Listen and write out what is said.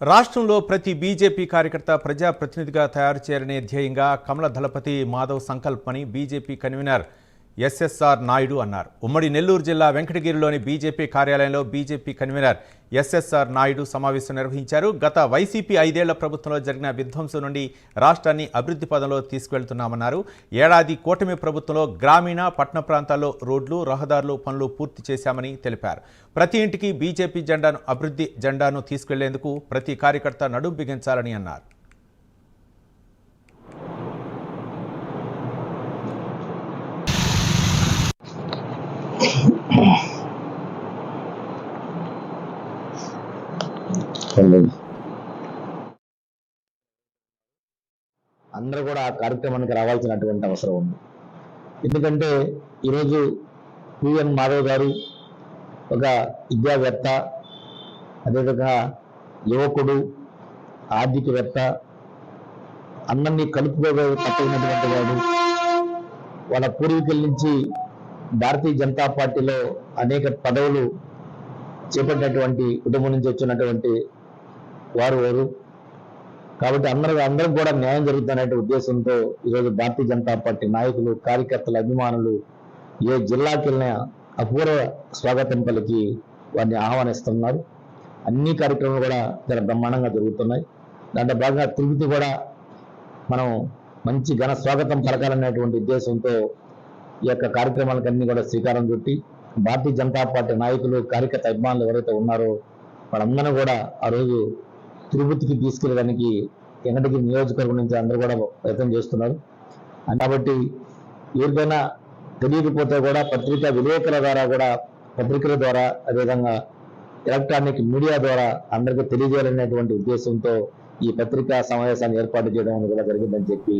రాష్ట్రంలో ప్రతి బీజేపీ కార్యకర్త ప్రజాప్రతినిధిగా తయారు చేయాలనే ధ్యేయంగా కమల దళపతి మాధవ్ సంకల్ప్ అని బీజేపీ కన్వీనర్ ఎస్ఎస్ఆర్ నాయుడు అన్నారు. ఉమ్మడి నెల్లూరు జిల్లా వెంకటగిరిలోని బీజేపీ కార్యాలయంలో BJP convener S S R Naidu సమావేశం నిర్వహించారు. గత వైసీపీ ఐదేళ్ళ ప్రభుత్వంలో జరిగిన విధ్వంసం నుండి రాష్ట్రాన్ని అభివృద్ధి పదంలో తీసుకువెళ్తున్నామన్నారు. ఏడాది కూటమి ప్రభుత్వంలో గ్రామీణ పట్టణ ప్రాంతాల్లో రోడ్లు రహదారులు పనులు పూర్తి చేశామని తెలిపారు. ప్రతి ఇంటికి బీజేపీ జెండాను అభివృద్ధి జెండాను తీసుకెళ్ళేందుకు ప్రతి కార్యకర్త నడుం బిగించాలని అన్నారు. అందరూ కూడా ఆ కార్యక్రమానికి రావాల్సినటువంటి అవసరం ఉంది. ఎందుకంటే ఈరోజు పిఎన్ మాధవ్ గారు ఒక విద్యావేత్త అదేవిధంగా యువకుడు ఆర్థికవేత్త అందరినీ కలుపుకోగలిగినటువంటి వాడు. వాళ్ళ పూర్వీకుల నుంచి భారతీయ జనతా పార్టీలో అనేక పదవులు చేపట్టినటువంటి కుటుంబం నుంచి వచ్చినటువంటి వారు వారు కాబట్టి అందరూ అందరం కూడా న్యాయం జరుగుతున్న ఉద్దేశంతో ఈరోజు భారతీయ జనతా పార్టీ నాయకులు కార్యకర్తలు అభిమానులు ఏ జిల్లాకి వెళ్ళినా అపూర్వ స్వాగతం పలికి వారిని ఆహ్వానిస్తున్నారు. అన్ని కార్యక్రమాలు కూడా చాలా బ్రహ్మాండంగా జరుగుతున్నాయి. దాంట్లో భాగంగా తిరుగుతూ కూడా మనం మంచి ఘన స్వాగతం పలకాలనేటువంటి ఉద్దేశంతో ఈ యొక్క కార్యక్రమాలకన్నీ కూడా శ్రీకారం చుట్టి భారతీయ జనతా పార్టీ నాయకులు కార్యకర్త అభిమానులు ఎవరైతే ఉన్నారో వాళ్ళందరూ కూడా ఆ రోజు తిరుపతికి తీసుకెళ్ళడానికి వెంకటగిరి నియోజకవర్గం నుంచి అందరూ కూడా ప్రయత్నం చేస్తున్నారు. కాబట్టి ఎవరికైనా తెలియకపోతే కూడా పత్రికా విలేకరుల ద్వారా కూడా పత్రికల ద్వారా అదేవిధంగా ఎలక్ట్రానిక్ మీడియా ద్వారా అందరికీ తెలియజేయాలనేటువంటి ఉద్దేశంతో ఈ పత్రికా సమావేశాన్ని ఏర్పాటు చేయడం అనేది కూడా జరిగిందని చెప్పి